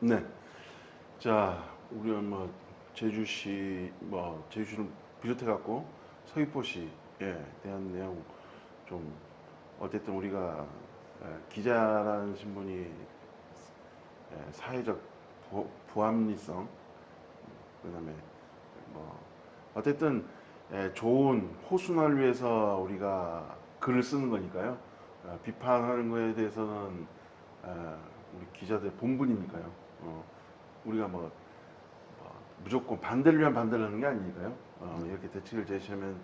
네. 자, 우리가 뭐 제주시 뭐 제주시를 비롯해 갖고 서귀포시에 대한 내용 좀 어쨌든 우리가 에, 기자라는 신분이 에, 사회적 보, 보합리성 그다음에 뭐 어쨌든 에, 좋은 호순을 위해서 우리가 글을 쓰는 거니까요. 어, 비판하는 거에 대해서는 어, 우리 기자들 본분이니까요. 어, 우리가 뭐, 뭐 무조건 반대를 위한 반대를 하는 게 아니니까요. 어, 이렇게 대책을 제시하면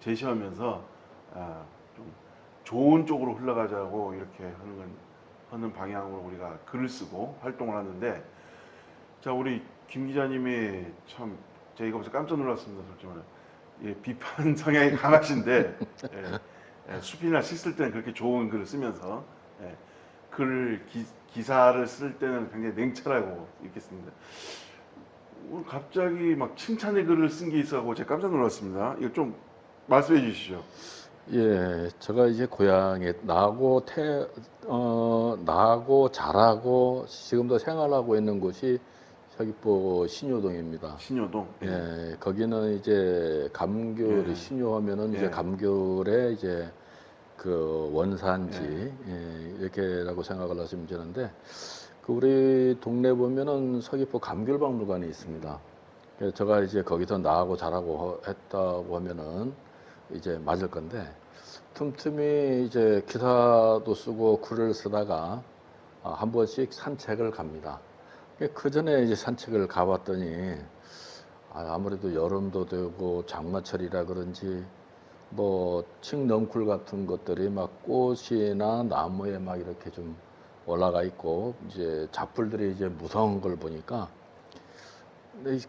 제시하면서 아, 좀 좋은 쪽으로 흘러가자고 이렇게 하는 건 하는 방향으로 우리가 글을 쓰고 활동을 하는데 자 우리 김 기자님이 참 제가 보면서 깜짝 놀랐습니다 솔직히 예, 비판 성향이 강하신데 예, 예, 시쓸 때는 그렇게 좋은 글을 쓰면서 예, 글 기, 기사를 쓸 때는 굉장히 냉철하고 씁니다. 오늘 갑자기 막 칭찬의 글을 쓴 게 있어서 제가 깜짝 놀랐습니다. 이거 좀 말씀해 주시죠. 예, 제가 이제 고향에 나고 태, 어, 나고 자라고 지금도 생활하고 있는 곳이 서귀포 신효동입니다. 신효동. 예, 거기는 이제 감귤 예. 신효하면은 예. 이제 감귤의 이제 그 원산지 예, 이렇게라고 생각을 하시면 되는데 그 우리 동네 보면은 서귀포 감귤박물관이 있습니다. 그래서 제가 이제 거기서 나하고 자라고 했다고 하면은 이제 맞을 건데 틈틈이 이제 기사도 쓰고 글을 쓰다가 아, 한 번씩 산책을 갑니다. 그 전에 이제 산책을 가봤더니 아, 아무래도 여름도 되고 장마철이라 그런지 뭐 칡넝쿨 같은 것들이 막 꽃이나 나무에 막 이렇게 좀 올라가 있고 이제 잡풀들이 이제 무성한 걸 보니까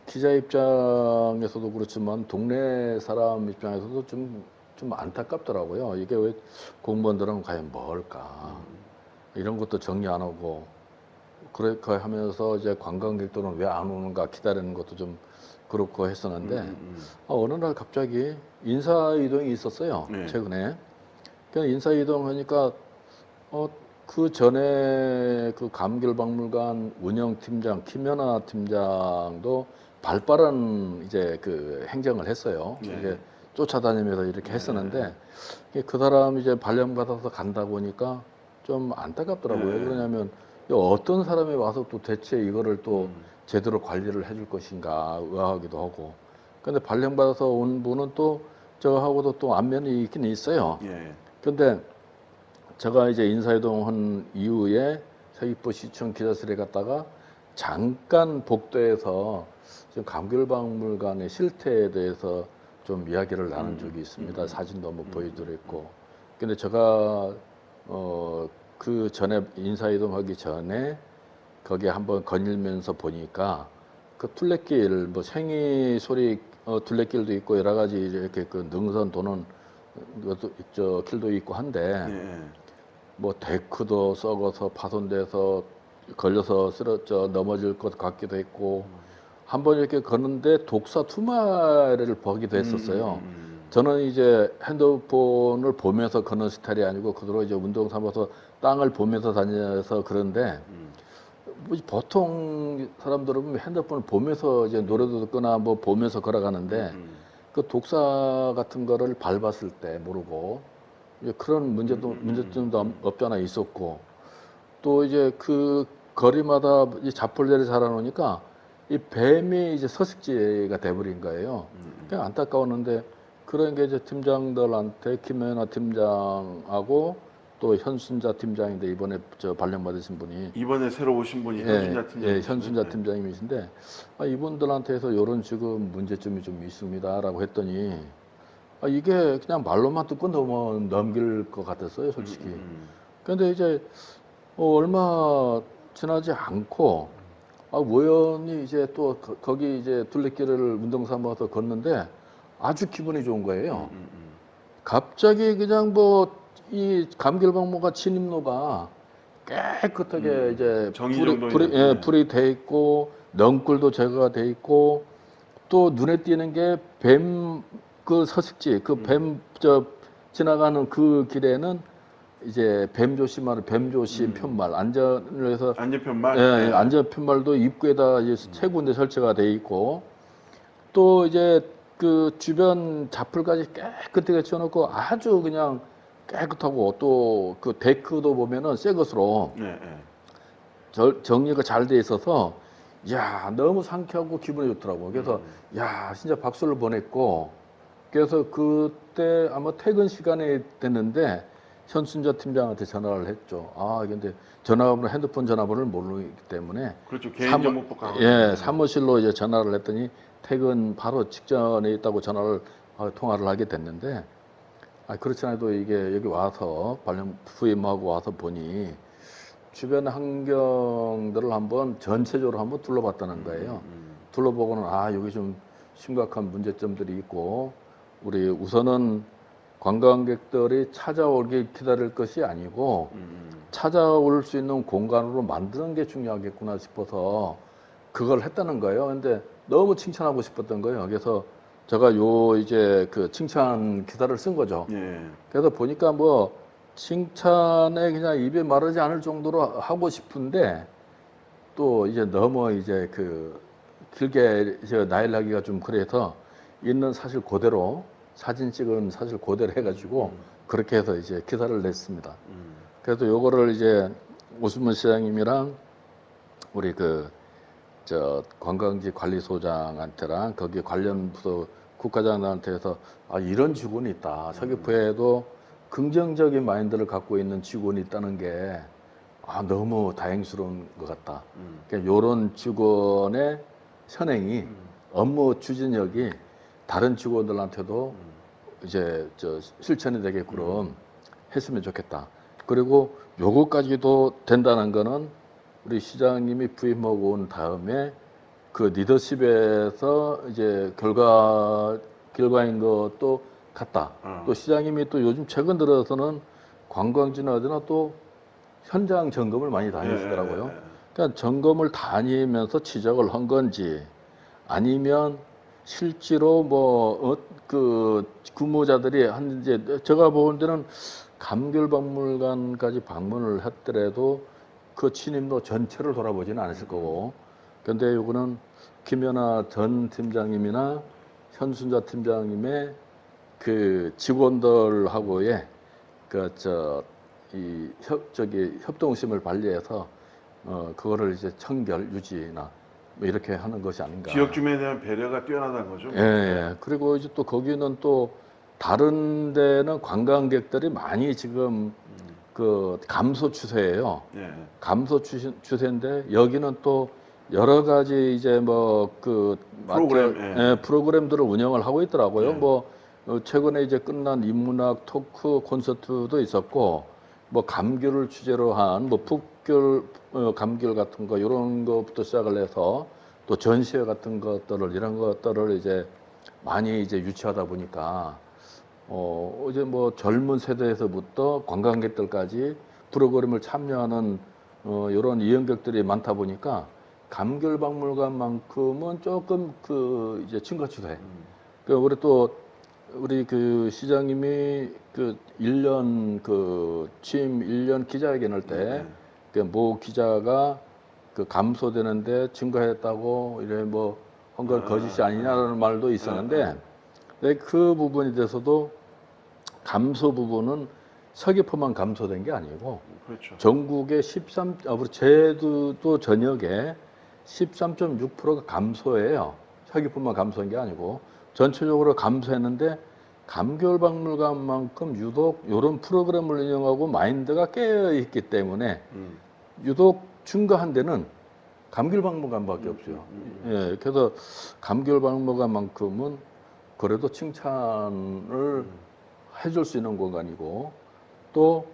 기자 입장에서도 그렇지만 동네 사람 입장에서도 좀, 좀 안타깝더라고요. 이게 왜 공무원들은 과연 뭘까? 이런 것도 정리 안 하고 그렇게 하면서 이제 관광객들은 왜 안 오는가 기다리는 것도 좀 그렇고 했었는데 음, 음, 아, 어느 날 갑자기 인사 이동이 있었어요. 네. 최근에. 그냥 인사 이동하니까 어, 그 전에 그 감귤박물관 운영팀장 김연아 팀장도 발빠른 이제 그 행정을 했어요. 네. 이게 쫓아다니면서 이렇게 네. 했었는데 이게 그 사람 이제 발령 받아서 간다 보니까 좀 안타깝더라고요. 네. 왜 그러냐면 이 어떤 사람이 와서 또 대체 이거를 또 음. 제대로 관리를 해줄 것인가 의아하기도 하고. 근데 발령 받아서 온 분은 또 저하고도 또 안면이 있긴 있어요. 예. 근데 제가 이제 인사이동 한 이후에 서귀포 시청 기자실에 갔다가 잠깐 복도에서 지금 감귤박물관의 실태에 대해서 좀 이야기를 나눈 음, 적이 있습니다. 음, 사진도 한번 음, 보여드렸고. 근데 제가 어 그 전에 인사이동하기 전에 거기에 한번 거닐면서 보니까 그 둘레길 뭐 생이 소리 어, 둘레길도 있고 여러 가지 이렇게 그 능선 도는 것도 저 길도 있고 한데 예. 예. 뭐 데크도 썩어서 파손돼서 걸려서 쓰러져 넘어질 것 같기도 했고 한 번 이렇게 걷는데 독사 두 마리를 보기도 했었어요. 음, 음, 저는 이제 핸드폰을 보면서 걷는 스타일이 아니고 그대로 이제 운동 삼아서 땅을 보면서 다녀서 그런데 음. 뭐 보통 사람들은 뭐 핸드폰을 보면서 이제 노래도 듣거나 뭐 보면서 걸어가는데 음. 그 독사 같은 거를 밟았을 때 모르고 그런 문제도 음, 음, 문제점도 없- 없지 않아 있었고 또 이제 그 거리마다 이 자폴들이 자라놓으니까 이 뱀이 이제 서식지가 돼버린 거예요. 음. 그냥 안타까웠는데 그런 게 이제 팀장들한테 김연아 팀장하고 또 현순자 팀장인데 이번에 저 발령 받으신 분이 이번에 새로 오신 분이 현순자 팀장. 예, 현순자 팀장님이신데 아, 이분들한테서 이런 지금 문제점이 좀 있습니다라고 했더니 아, 이게 그냥 말로만 듣고 넘어 넘길 것 같았어요, 솔직히. 음, 근데 이제 어, 얼마 지나지 않고 아, 우연히 이제 또 거, 거기 이제 둘레길을 운동 삼아서 걷는데 아주 기분이 좋은 거예요. 음, 음, 갑자기 그냥 뭐 이 감귤박물관 진입로가 깨끗하게 음, 이제 불이, 불이. 예, 불이 돼 있고 넝굴도 제거가 돼 있고 또 눈에 띄는 게 뱀 그 서식지 음. 그뱀저 지나가는 그 길에는 이제 뱀조씨 말을 뱀조씨 음. 편말 안전을 해서 안전 편말. 예, 예, 안전 편말도 입구에다 이제 세 군데 설치가 돼 있고 또 이제 그 주변 자풀까지 깨끗하게 치워놓고 아주 그냥 깨끗하고 또 그 데크도 보면은 새 것으로 네, 네. 절- 정리가 잘 돼 있어서 야 너무 상쾌하고 기분이 좋더라고. 그래서 음. 야 진짜 박수를 보냈고 그래서 그때 아마 퇴근 시간에 됐는데 현순자 팀장한테 전화를 했죠. 아 근데 전화번호 핸드폰 전화번호를 모르기 때문에 그렇죠. 개인 사무- 정보법 예 사무실로 이제 전화를 했더니 퇴근 바로 직전에 있다고 전화를 아, 통화를 하게 됐는데 아 그렇지 않아도 이게 여기 와서 발령 후임하고 와서 보니 주변 환경들을 한번 전체적으로 한번 둘러봤다는 거예요. 음, 둘러보고는 아 여기 좀 심각한 문제점들이 있고 우리 우선은 관광객들이 찾아오길 기다릴 것이 아니고 음, 음. 찾아올 수 있는 공간으로 만드는 게 중요하겠구나 싶어서 그걸 했다는 거예요. 근데 너무 칭찬하고 싶었던 거예요. 그래서 제가 요 이제 그 칭찬 기사를 쓴 거죠. 예. 그래서 보니까 뭐 칭찬에 그냥 입에 마르지 않을 정도로 하고 싶은데 또 이제 너무 이제 그 길게 이제 나일 하기가 좀 그래서 있는 사실 그대로 사진 찍은 사실 그대로 해가지고 그렇게 해서 이제 기사를 냈습니다. 음, 그래서 요거를 이제 오수문 시장님이랑 우리 그 저 관광지 관리소장한테랑 거기 관련 부서 국가장한테 해서 아 이런 직원이 있다. 서귀포에도 긍정적인 마인드를 갖고 있는 직원이 있다는 게 아, 너무 다행스러운 것 같다. 음, 그러니까 요런 직원의 현행이 음, 업무 추진력이 다른 직원들한테도 음. 이제 저 실천이 되게끔 했으면 좋겠다. 그리고 요거까지도 된다는 거는 우리 시장님이 부임하고 온 다음에 그 리더십에서 이제 결과 결과인 것도 같다. 어. 또 시장님이 또 요즘 최근 들어서는 관광지나 어디나 또 현장 점검을 많이 다니시더라고요. 예, 예, 예. 그러니까 점검을 다니면서 지적을 한 건지 아니면 실제로 뭐그 근무자들이 한 이제 제가 보는 데는 감귤박물관까지 방문을 했더라도 그 침입로 전체를 돌아보지는 않았을 거고 근데 요거는 김연아 전 팀장님이나 현순자 팀장님의 그 직원들하고의 그 그저 이 협 저기 협동심을 발휘해서 어 그거를 이제 청결 유지나 뭐 이렇게 하는 것이 아닌가. 지역 주민에 대한 배려가 뛰어나다는 거죠. 예, 예. 그리고 이제 또 거기는 또 다른 데는 관광객들이 많이 지금 음, 그 감소 추세예요. 예. 감소 추세, 추세인데 여기는 또 여러 가지 이제 뭐그 프로그램, 예. 프로그램들을 운영을 하고 있더라고요. 예. 뭐 어, 최근에 이제 끝난 인문학 토크 콘서트도 있었고 뭐 감귤을 주제로 한뭐 북귤 어, 감귤 같은 거 이런 것부터 시작을 해서 또 전시회 같은 것들을 이런 것들을 이제 많이 이제 유치하다 보니까 어 이제 뭐 젊은 세대에서부터 관광객들까지 프로그램을 참여하는 어 이런 이용객들이 많다 보니까 감귤박물관만큼은 조금 그 이제 증가 추세. 음, 그 우리 또 우리 그 시장님이 그 1년 그 취임 1년 기자회견할 때 예. 그모 기자가 그 감소되는데 증가했다고 이래 뭐한건 아, 거짓이 아니냐라는 말도 아, 있었는데 아. 근데 그 부분에 대해서도 감소 부분은 서귀포만 감소된 게 아니고 그렇죠. 전국의 13, 아, 제주도 전역에 13.6%가 감소예요. 서귀포만 감소한 게 아니고 전체적으로 감소했는데 감귤 박물관만큼 유독 이런 프로그램을 운영하고 마인드가 깨어 있기 때문에 음, 유독 증가한 데는 감귤 박물관밖에 음, 없어요. 음, 예, 그래서 감귤 박물관만큼은 그래도 칭찬을 음. 해줄 수 있는 공간이고 또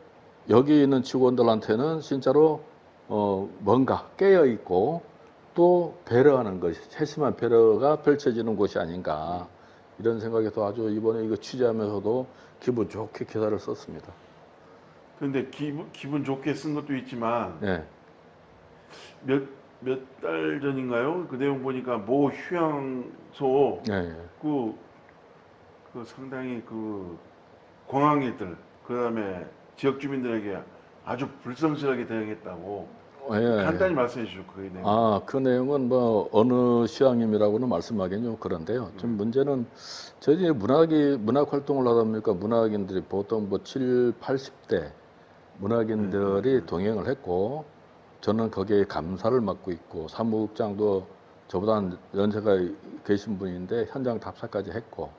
여기 있는 직원들한테는 진짜로 어 뭔가 깨어 있고 또 배려하는 것이 세심한 배려가 펼쳐지는 곳이 아닌가 이런 생각에서 아주 이번에 이거 취재하면서도 기분 좋게 기사를 썼습니다. 근데 기분 기분 좋게 쓴 것도 있지만 네, 몇몇 달 전인가요? 그 내용 보니까 모 휴양소 네, 그, 그 상당히 그 관광객들 그다음에 지역 주민들에게 아주 불성실하게 대응했다고 예. 간단히 말씀해 주시죠. 그 내용. 아, 그 내용은 뭐 어느 시장님이라고는 말씀하기는 좀 그런데요. 좀 문제는 저희들이 문학이 문학 활동을 하다 보니까 문학인들이 보통 뭐 7, 80대 문학인들이 동행을 했고 저는 거기에 감사를 맡고 있고 사무국장도 저보다 한 연세가 계신 분인데 현장 답사까지 했고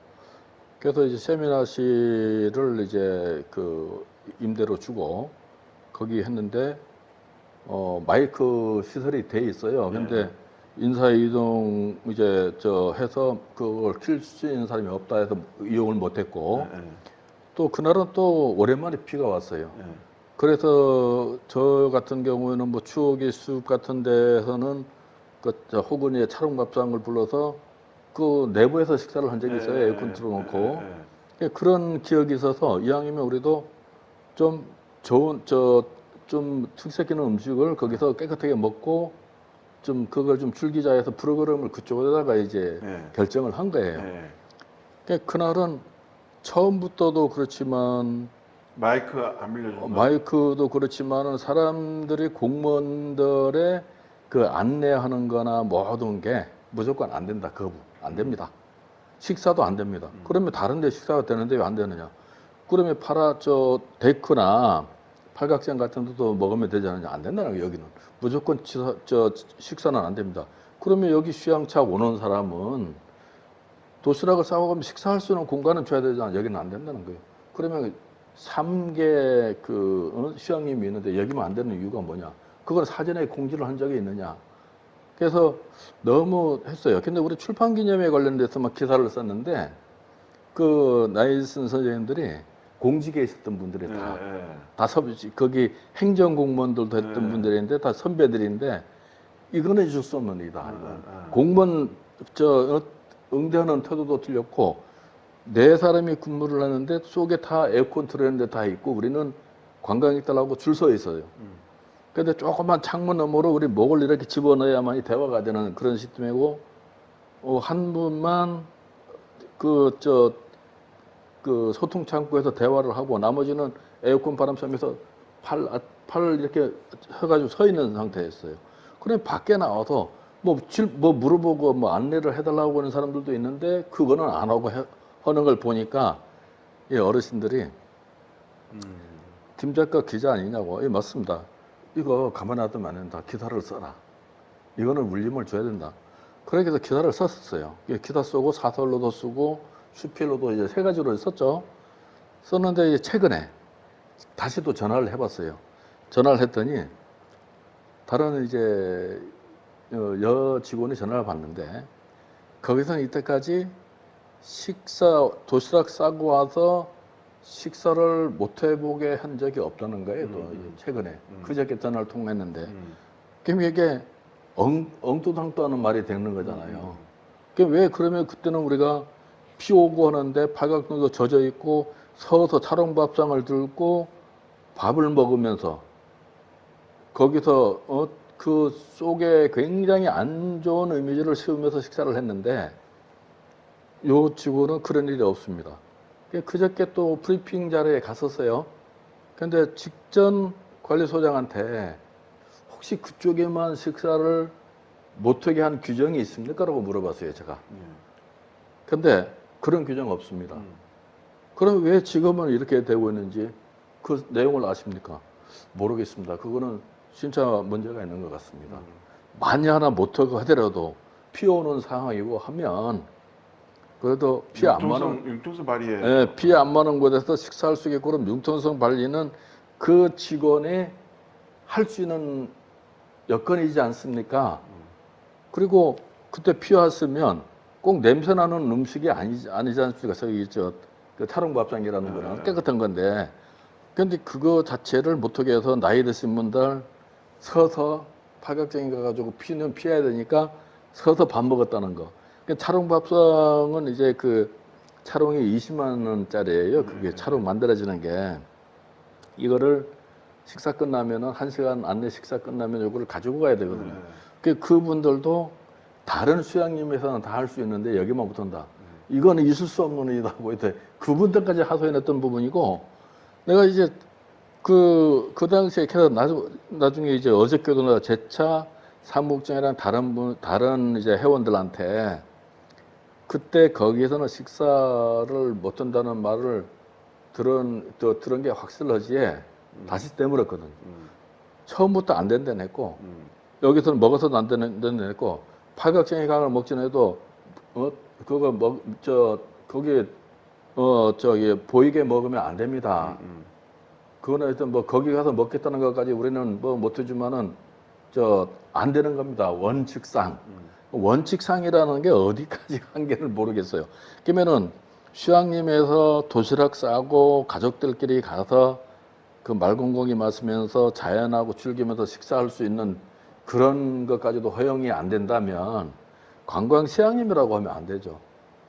그래서 이제 세미나실을 이제 그 임대로 주고 거기 했는데 어 마이크 시설이 돼 있어요. 근데 인사 이동 이제 저 해서 그걸 킬 수 있는 사람이 없다 해서 이용을 못 했고 예, 예, 또 그날은 또 오랜만에 비가 왔어요. 예. 그래서 저 같은 경우에는 뭐 추억의 숲 같은 데서는 그저 호근이의 촬영밥상을 불러서 그 내부에서 식사를 한 적이 있어요. 예, 에어컨 틀어놓고. 예, 예. 예, 그런 기억이 있어서 이왕이면 우리도 좀 좋은 저 좀 특색 있는 음식을 거기서 깨끗하게 먹고 좀 그걸 좀 줄기자 해서 프로그램을 그쪽에다가 이제 예. 결정을 한 거예요. 예. 그러니까 그날은 처음부터도 그렇지만 마이크 안 빌려준 어, 거. 마이크도 그렇지만은 사람들이 공무원들의 그 안내하는 거나 모든 게 무조건 안 된다. 거부. 안 됩니다. 식사도 안 됩니다. 음. 그러면 다른 데 식사가 되는데 왜 안 되느냐? 그러면 파라 저 데크나 팔각정 같은 데도 먹으면 되지 않느냐? 안 된다는 거예요, 여기는. 무조건 치사, 저 식사는 안 됩니다. 그러면 여기 휴양차 오는 사람은 도시락을 싸고 식사할 수 있는 공간은 줘야 되잖아. 여기는 안 된다는 거예요. 그러면 삼개그 어, 시장님이 있는데 여기만 안 되는 이유가 뭐냐? 그걸 사전에 공지를 한 적이 있느냐? 그래서 너무 했어요. 근데 우리 출판 기념회에 관련돼서 막 기사를 썼는데 그 나이슨 선생님들이 공직에 있었던 분들이 예, 다, 예. 다 선, 거기 행정공무원들도 했던 네. 분들인데 다 선배들인데 이거는 있을 수 없는 일이다. 공무원 저 어, 응대하는 태도도 틀렸고 네 사람이 근무를 하는데 속에 다 에어컨 틀어는데 다 있고 우리는 관광객들하고 줄 서 있어요. 음. 근데 조그만 창문 너머로 우리 목을 이렇게 집어넣어야만이 대화가 되는 그런 시스템이고 어, 한 분만 그 저 그 소통 창구에서 대화를 하고 나머지는 에어컨 바람 쐬면서 팔, 아, 팔을 이렇게 해가지고 서 있는 상태였어요. 그럼 밖에 나와서 뭐, 질, 뭐 물어보고 뭐 안내를 해달라고 하는 사람들도 있는데 그거는 안 하고 해, 하는 걸 보니까 이 어르신들이 음. 김 작가 기자 아니냐고. 예, 맞습니다. 이거 가만히 놔두면 안 된다. 기사를 써라. 이거는 울림을 줘야 된다. 그렇게 해서 기사를 썼었어요. 예, 기사 쓰고 사설로도 쓰고 수필로도 이제 세 가지로 썼죠. 썼는데 이제 최근에 다시 또 전화를 해봤어요. 전화를 했더니 다른 이제 어, 여 직원이 전화를 받는데 거기서는 이때까지 식사 도시락 싸고 와서 식사를 못 해보게 한 적이 없다는 거예요. 또 음, 이제 최근에 음. 그저께 전화를 통했는데 음. 그럼 이게 엉, 엉뚱당도 하는 말이 되는 거잖아요. 음. 그왜 그러면 그때는 우리가 비 오고 하는데 팔각동도 젖어 있고 서서 차롱밥상을 들고 밥을 먹으면서 거기서 어, 그 속에 굉장히 안 좋은 이미지를 씌우면서 식사를 했는데 요 직원은 그런 일이 없습니다. 그 그저께 또 브리핑 자리에 갔었어요. 근데 직전 관리소장한테 혹시 그쪽에만 식사를 못하게 한 규정이 있습니까? 라고 물어봤어요, 제가. 예. 근데 그런 규정 없습니다. 음. 그럼 왜 지금은 이렇게 되고 있는지 그 내용을 아십니까? 모르겠습니다. 그거는 진짜 문제가 있는 것 같습니다. 음. 만이 하나 못하고 하더라도 피 오는 상황이고 하면 그래도 피안 많은 융통성, 발휘해. 예, 피안 많은 곳에서 식사할 수 있고 그럼 융통성 발리는 그 직원이 할수 있는 여건이지 않습니까? 그리고 그때 피 왔으면 꼭 냄새 나는 음식이 아니지, 아니지 않습니까? 저기 저, 그 타롱밥상이라는 거는 네. 깨끗한 건데. 근데 그거 자체를 못하게 해서 나이 드신 분들 서서 팔각정이 가가지고 피는 피해야 되니까 서서 밥 먹었다는 거. 그 차롱밥상은 이제 그 차롱이 20만 원짜리예요. 그게 네. 차롱 만들어지는 게 이거를 식사 끝나면은 한 시간 안내 식사 끝나면 이거를 가지고 가야 되거든요. 네. 그 그분들도 다른 수양림에서는 다 할 수 있는데 여기만 못한다. 이거는 있을 수 없는 일이다 보이대. 그분들까지 하소연했던 부분이고 내가 이제 그, 그 당시에 그래서 나중, 나중에 이제 어저께도 제차 사무국장이랑 다른 분, 다른 이제 회원들한테 그때 거기에서는 식사를 못 한다는 말을 들은, 또 들은 게 확실하지에 다시 때물었거든. 음, 처음부터 안 된다고 했고, 음, 여기서는 먹어서도 안 되는 했고, 팔각정의 강을 먹진 해도, 어, 그거 먹, 저, 거기, 어, 저기, 보이게 먹으면 안 됩니다. 음, 그거는 하여튼 뭐 거기 가서 먹겠다는 것까지 우리는 뭐 못해주면은 저 안 되는 겁니다. 원칙상. 음. 원칙상이라는 게 어디까지 한계를 모르겠어요. 그러면은 휴양림에서 도시락 싸고 가족들끼리 가서 그 맑은 공기 마시면서 자연하고 즐기면서 식사할 수 있는 그런 것까지도 허용이 안 된다면 관광 휴양림이라고 하면 안 되죠.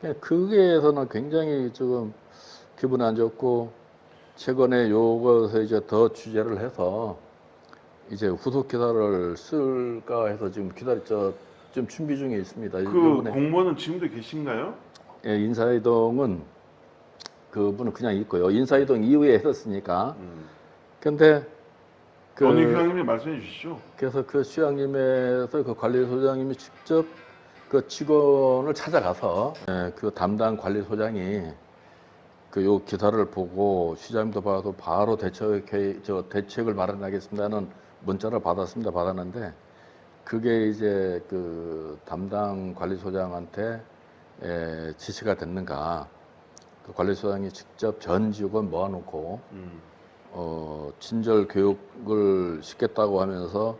그냥 거기에서는 굉장히 지금 기분 안 좋고 최근에 요것에 이제 더 취재를 해서 이제 후속 기사를 쓸까 해서 지금 기다리 저좀 준비 중에 있습니다. 그 공무원은 지금도 계신가요? 예, 인사이동은 그분은 그냥 있고요. 인사이동 이후에 했었으니까. 음. 근데 그 어느 휴양님이 말씀해 주시죠. 그래서 그 시장님에서 그 관리소장님이 직접 그 직원을 찾아가서 예, 그 담당 관리소장이 그 요 기사를 보고 시장님도 봐도 바로 대책 저 대책을 마련하겠습니다는 문자를 받았습니다. 받았는데 그게 이제 그 담당 관리소장한테 에, 지시가 됐는가? 그 관리소장이 직접 전 직원 모아놓고 음. 어, 친절 교육을 시켰다고 하면서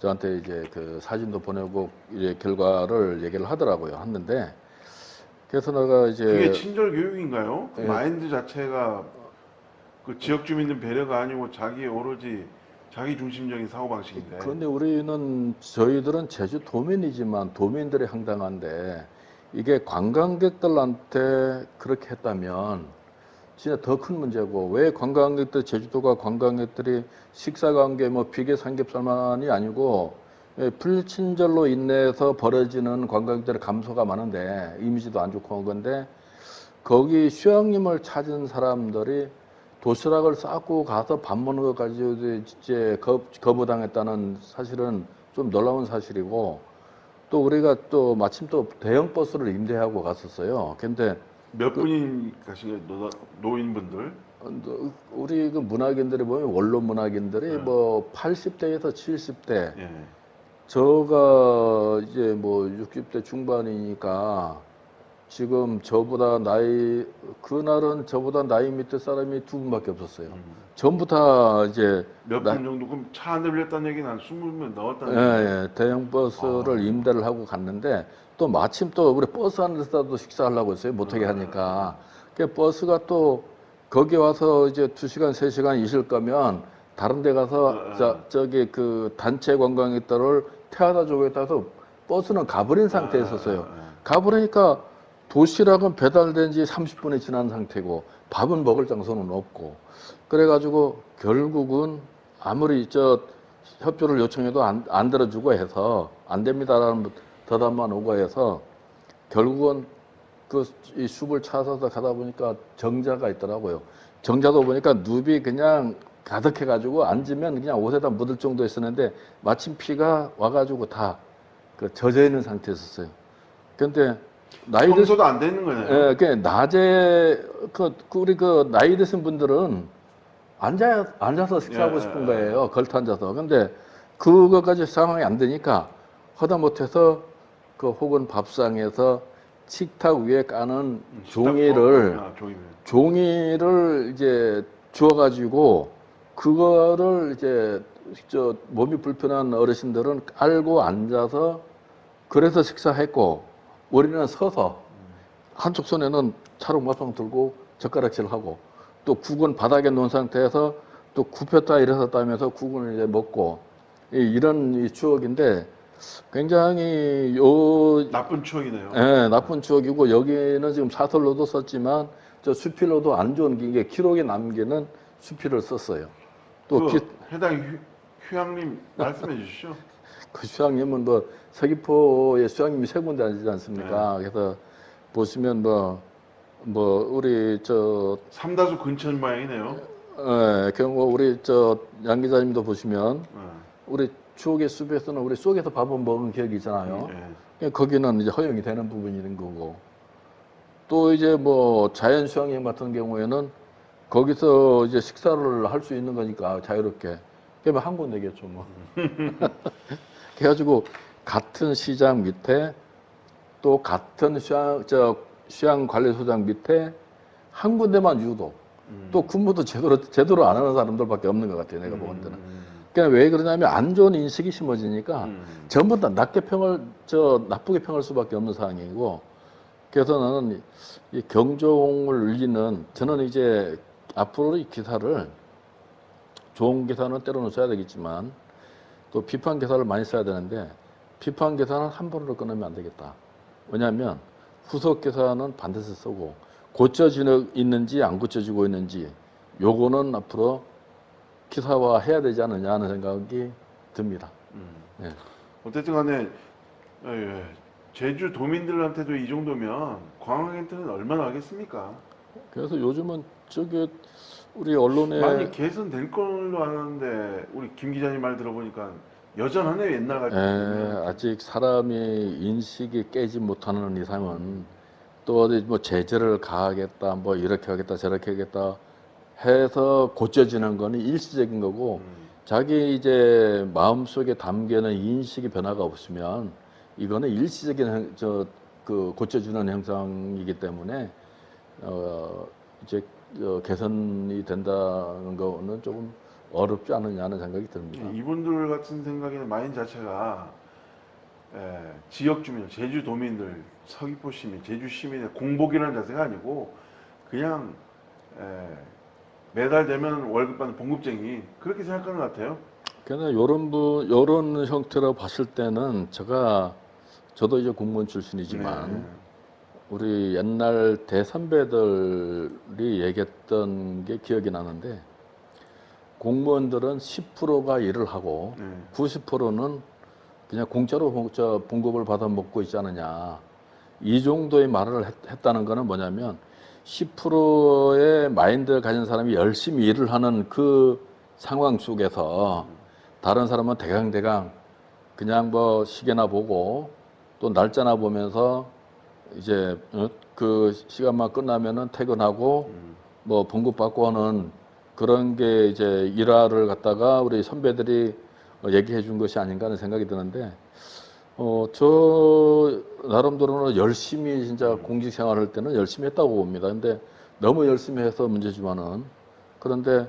저한테 이제 그 사진도 보내고 이제 결과를 얘기를 하더라고요. 했는데 그래서 내가 이제 그게 친절 교육인가요? 그 예. 마인드 자체가 그 지역 주민들 배려가 아니고 자기 오로지 자기 중심적인 사고 방식인데. 그런데 우리는 저희들은 제주 도민이지만 도민들이 황당한데 이게 관광객들한테 그렇게 했다면 진짜 더 큰 문제고 왜 관광객들 제주도가 관광객들이 식사 관계 뭐 비계 삼겹살만이 아니고 예, 불친절로 인해서 벌어지는 관광객들의 감소가 많은데 이미지도 안 좋고 한 건데 거기 휴양림을 찾은 사람들이 도시락을 싸고 가서 밥 먹는 것까지 이제 거, 거부당했다는 사실은 좀 놀라운 사실이고 또 우리가 또 마침 또 대형 버스를 임대하고 갔었어요. 근데 몇 분이 가신 거예요? 노- 노인분들? 어, 너- 우리 그 문학인들이 보면 원로 문학인들이 네. 뭐 80대에서 70대 예. 저가 이제 뭐 60대 중반이니까 지금 저보다 나이 그날은 저보다 나이 밑에 사람이 두 분밖에 없었어요. 음. 전부 다 이제 몇 나- 분 정도? 그럼 차 안 들렸다는 얘기는 한 20명 나왔다는 예, 얘기예요? 예, 대형 버스를 아. 임대를 하고 갔는데 또 마침 또 우리 버스 안에서도 식사하려고 했어요. 못하게 아. 하니까. 그 버스가 또 거기 와서 이제 두 시간 세 시간 있을 거면 다른 데 가서 아, 아. 저, 저기 그 단체 관광객들을 태워다 주겠다 해서 버스는 가버린 상태에 있었어요. 아, 아, 아. 가보니까 도시락은 배달된 지 30분이 지난 상태고 밥은 먹을 장소는 없고 그래가지고 결국은 아무리 저 협조를 요청해도 안, 안 들어주고 해서 안 됩니다라는 오고 해서 결국은 그 이 숲을 찾아서 가다 보니까 정자가 있더라고요. 정자도 보니까 눕이 그냥 가득해가지고 앉으면 그냥 옷에다 묻을 정도였었는데 마침 피가 와가지고 다 그 젖어 있는 상태였었어요. 근데 나이 드 청소도 안 되는 거네요. 예, 그 낮에 그, 그 우리 그 나이 드신 분들은 앉아 앉아서 식사하고 예, 싶은 예, 거예요. 걸터 앉아서. 근데 그거까지 상황이 안 되니까 하다 못해서 그 혹은 밥상에서 식탁 위에 까는 음, 종이를 아, 종이를. 이제 주어가지고 그거를 이제 저 몸이 불편한 어르신들은 깔고 앉아서 그래서 식사했고 우리는 서서 한쪽 손에는 차롱마빵 들고 젓가락질 하고 또 국은 바닥에 놓은 상태에서 또 굽혔다 일어섰다 하면서 국을 이제 먹고 이- 이런 이 추억인데 굉장히 요 나쁜 추억이네요. 예, 나쁜 추억이고 여기는 지금 사설로도 썼지만 저 수필로도 안 좋은 게 기록에 남기는 수필을 썼어요. 또 그 기- 해당 휴, 휴양님 말씀해 주시죠. 그 수양님은 뭐 서귀포에 수양님이 세 군데 아니지 않습니까? 그래서 보시면 뭐, 뭐, 우리 저, 삼다수 근처 모양이네요. 예, 경우 우리 저 양 기자님도 보시면 어, 우리 추억의 숲에서는 우리 속에서 밥을 먹은 기억이 있잖아요. 예. 예, 거기는 이제 허용이 되는 부분인 거고 또 이제 뭐 자연 수영장 같은 경우에는 거기서 이제 식사를 할 수 있는 거니까 자유롭게 그러면 한 군데겠죠 뭐 그래가지고 같은 시장 밑에 또 같은 수양 저 수양 관리소장 밑에 한 군데만 유독 음. 또 근무도 제대로 제대로 안 하는 사람들밖에 없는 것 같아요 내가 보는 데는 음. 그러니까 왜 그러냐면 안 좋은 인식이 심어지니까 음. 전부 다 낮게 평을 저 나쁘게 평할 수밖에 없는 상황이고 그래서 나는 이 경종을 울리는 저는 이제 앞으로 이 기사를 좋은 기사는 때로는 써야 되겠지만 또 비판 기사를 많이 써야 되는데 비판 기사는 한 번으로 끊으면 안 되겠다. 왜냐하면 후속 기사는 반드시 쓰고 고쳐지는 있는지 안 고쳐지고 있는지 요거는 앞으로 기사화 해야 되지 않느냐 하는 생각이 듭니다. 음. 예. 어쨌든 간에 예, 예. 제주 도민들한테도 이 정도면 관광객들은 얼마나 하겠습니까? 그래서 요즘은 저기 우리 언론에 많이 개선될 걸로 아는데 우리 김 기자님 말 들어보니까 여전하네요 옛날 같은 에, 아직 사람이 인식이 깨지 못하는 이상은 또 어디 뭐 제재를 가하겠다 뭐 이렇게 하겠다 저렇게 하겠다 해서 고쳐지는 거는 일시적인 거고 음. 자기 이제 마음속에 담겨는 인식의 변화가 없으면 이거는 일시적인 저 그 고쳐주는 현상이기 때문에 어 이제 어, 개선이 된다는 거는 조금 어렵지 않느냐는 생각이 듭니다. 이분들 같은 생각에는 마인 자체가 예, 지역 주민, 제주 도민들, 서귀포 시민, 제주 시민의 공복이라는 자세가 아니고 그냥 예, 매달 되면 월급 받는 봉급쟁이 그렇게 생각하는 것 같아요. 그냥 요런 분 요런 형태로 봤을 때는 제가 저도 이제 공무원 출신이지만 네. 우리 옛날 대선배들이 얘기했던 게 기억이 나는데 공무원들은 10%가 일을 하고 네. 90%는 그냥 공짜로 봉급을 받아 먹고 있지 않느냐. 이 정도의 말을 했, 했다는 거는 뭐냐면 10%의 마인드를 가진 사람이 열심히 일을 하는 그 상황 속에서 다른 사람은 대강대강 그냥 뭐 시계나 보고 또 날짜나 보면서 이제 어, 그 시간만 끝나면은 퇴근하고 음. 뭐 봉급 받고 하는 그런 게 이제 일화를 갖다가 우리 선배들이 어, 얘기해 준 것이 아닌가 하는 생각이 드는데 어 저 나름대로는 열심히 진짜 공직 생활할 때는 열심히 했다고 봅니다. 근데 너무 열심히 해서 문제지만은 그런데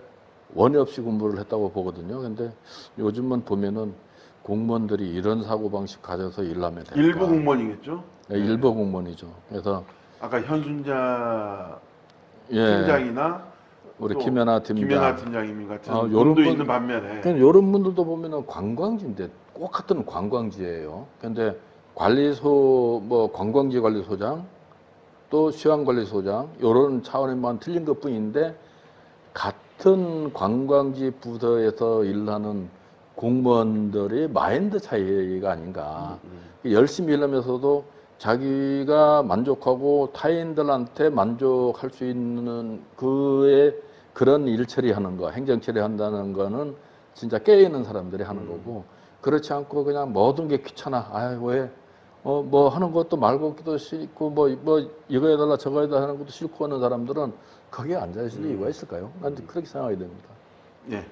원의 없이 공부를 했다고 보거든요. 근데 요즘은 보면은 공무원들이 이런 사고 방식 가져서 일하면 될까? 일부 공무원이겠죠. 네, 일부 공무원이죠. 그래서 아까 현순자 예, 팀장이나 우리 또 김연아 팀장 김연아 팀장님 같은 아, 분도 요런 분- 있는 반면에 그러니까 이런 분들도 보면은 관광지인데 꼭 같은 관광지예요. 근데 관리소 뭐 관광지 관리소장 또 수양관리소장 이런 차원에만 틀린 것뿐인데 같은 관광지 부서에서 일하는 공무원들의 마인드 차이가 아닌가. 음, 열심히 일하면서도 자기가 만족하고 타인들한테 만족할 수 있는 그의 그런 일 처리하는 거, 행정 처리한다는 거는 진짜 깨 있는 사람들이 하는 음. 거고 그렇지 않고 그냥 모든 게 귀찮아. 아유 왜? 어 뭐 하는 것도 말 걷기도 싫고 뭐 뭐 이거 해달라 저거 해달라 하는 것도 싫고 하는 사람들은 거기에 앉아 있을 음. 이유가 있을까요? 난 그렇게 생각이 됩니다. 예.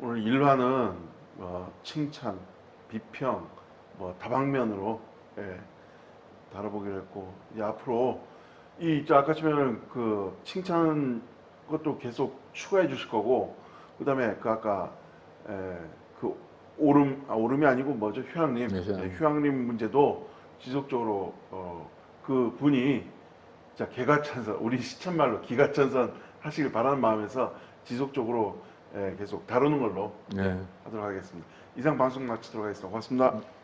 오늘 일화는 뭐 칭찬, 비평, 뭐 다방면으로 예, 다뤄보기로 했고 이제 앞으로 이저 아까 치면은 그 칭찬 것도 계속 추가해 주실 거고 그 다음에 그 아까 에, 그 오름 아, 오름이 아니고 뭐죠 휴양림 네, 휴양림. 네, 휴양림 문제도 지속적으로 어, 그 분이 자 개가천선 우리 시천말로 기가천선 하시길 바라는 마음에서 지속적으로 예, 계속 다루는 걸로 네. 하도록 하겠습니다. 이상 방송 마치도록 하겠습니다. 고맙습니다.